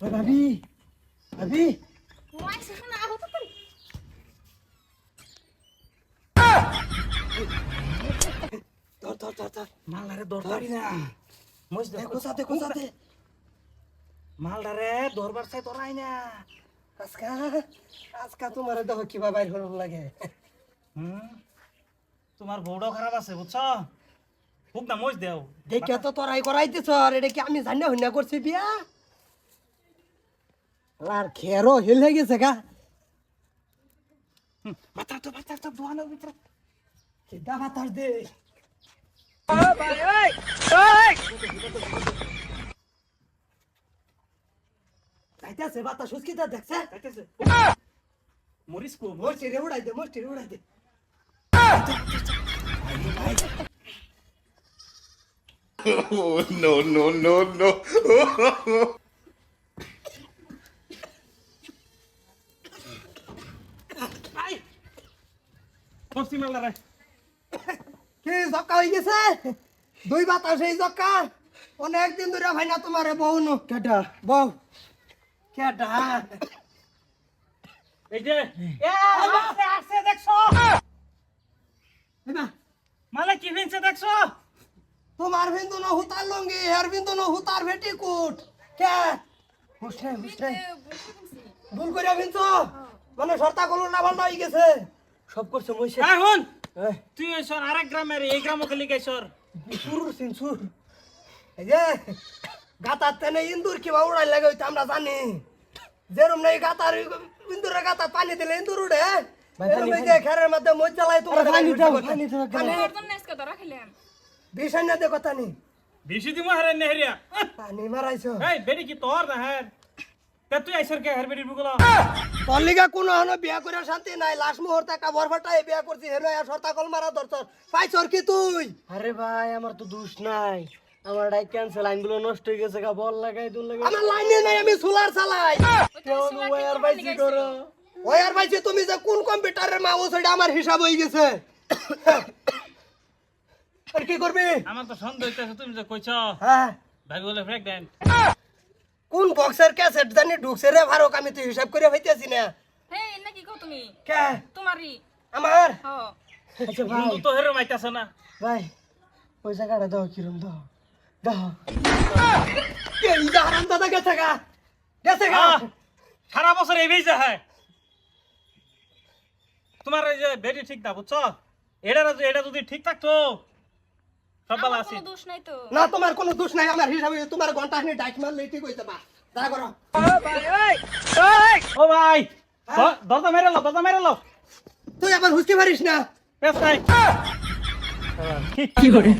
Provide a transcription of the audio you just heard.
ওই ভাবি ভাবি। ধর ধর ধর ধর। মালদারে দর ধরি না মজ এ কোসাতে কোসাতে মালদারে দরবার চাই তোরাই না। আজকা আজকা তোমার দেখো কিবা বাইর হরম লাগে। হুম? তোমার বউটাও খারাপ আছে বুঝছ? খুব না মজ দেও। দেখে তো তোরাই করাইতেছ এটা কি আমি জানি হইনা করছি বিয়া? আর খেরো হেল হয়ে গেছে গা মাথা তো মাথা তো দোয়ানোর ভিতরে কেডা বাতাস দে যাইতেছে বাতাস সুস্কিতা দেখছে যাইতেছে মরিস কো মোস্টি রে উড়াই দে মোস্টি রে উড়াই দে Oh, no, no, no, no. পশ্চিম মালদারে কি জক্কা হয়ে গেছে? দুই বাতাস এই জক্কা অনেক দিন ধরে ভাই না তোমারে বউ নু। কেডা? বউ। কেডা? এই যে। এ আসছে আসছে দেখছ? এবা মালে কি ফিনছে দেখছ? তোমার বিন্দু ন হুতার লঙ্গি হের বিন্দু ন হুতার ভেটি কুট কে ভুল করে বিন্দু মানে সর্তা কলু না ভালো হয়ে গেছে। সব করছে হুন এই। তুই এসর আরেক গ্রামের এই গ্রামও খালি গেছর সুর। সিন সুর এই যে গাতার তেনে ইন্দুর কিবা উড়াই লাগে ওইটা আমরা জানি। যেরম নাই গাতার ইন্দুরের গাতার পানি দিলে ইন্দুর উড়ে। খেরের মধ্যে মই জ্বালাই তোমার বিষয় না দে কথা নি বেশি দিমো হারে নেহরিয়া। পানি মারাইছো। এই বেডি কি তোর না হ্যাঁ তুই আইসর কে হের বেডি বুগলা তোর লিগা কোনো হনো বিয়া করে শান্তি নাই। লাস্ট মুহূর্তে একটা বরফাটাই বিয়া করছি হেলো আর সর্তা কল মারা ধরছর পাইছর কি তুই? আরে ভাই আমার তো দোষ নাই। আমার ডাই ক্যান্সেল লাইনগুলো নষ্ট হয়ে গেছে গা বল লাগাই দুল লাগাই আমার লাইনে নাই আমি সোলার চালাই। ওয়ার বাইসি করো। ওই আর ভাইছি তুমি যে কোন কম্পিউটারের মা ও সেটা আমার হিসাব হয়ে গেছে। আর কি করবি? আমার তো সন্দেহ হইতেছে তুমি যে কইছ। হ্যাঁ। ভাবি বলে প্রেগনেন্ট কোন বক্সের ক্যাসেট জানি ঢুকছে রে ভারক আমি তো হিসাব করে হইতেছি না। হে না কি কও তুমি? কে? তোমারই। আমার? হ। আচ্ছা ভাই। বন্ধু তো হেরো মাইতাছে না। ভাই ওই জায়গাটা দাও কিরম দাও। দাও। এই যে হারাম দাদা গেছে গা। গেছে গা। সারা বছর এই বেজে হয়। তোমার এই যে বেডি ঠিক না বুঝছ? এটা এটা যদি ঠিক থাকতো সব ভালো আছি। দোষ নাই তো। না তোমার কোনো দোষ নাই আমার হিসাবে তোমার ঘণ্টা হানি ডাইক মারলে ঠিক হইতে বা যা করো। ও ভাই দ- দরজা মেরে লও দরজা মেরে লও তুই আবার হুঁচকি মারিস না। পেছ নাই কি করে?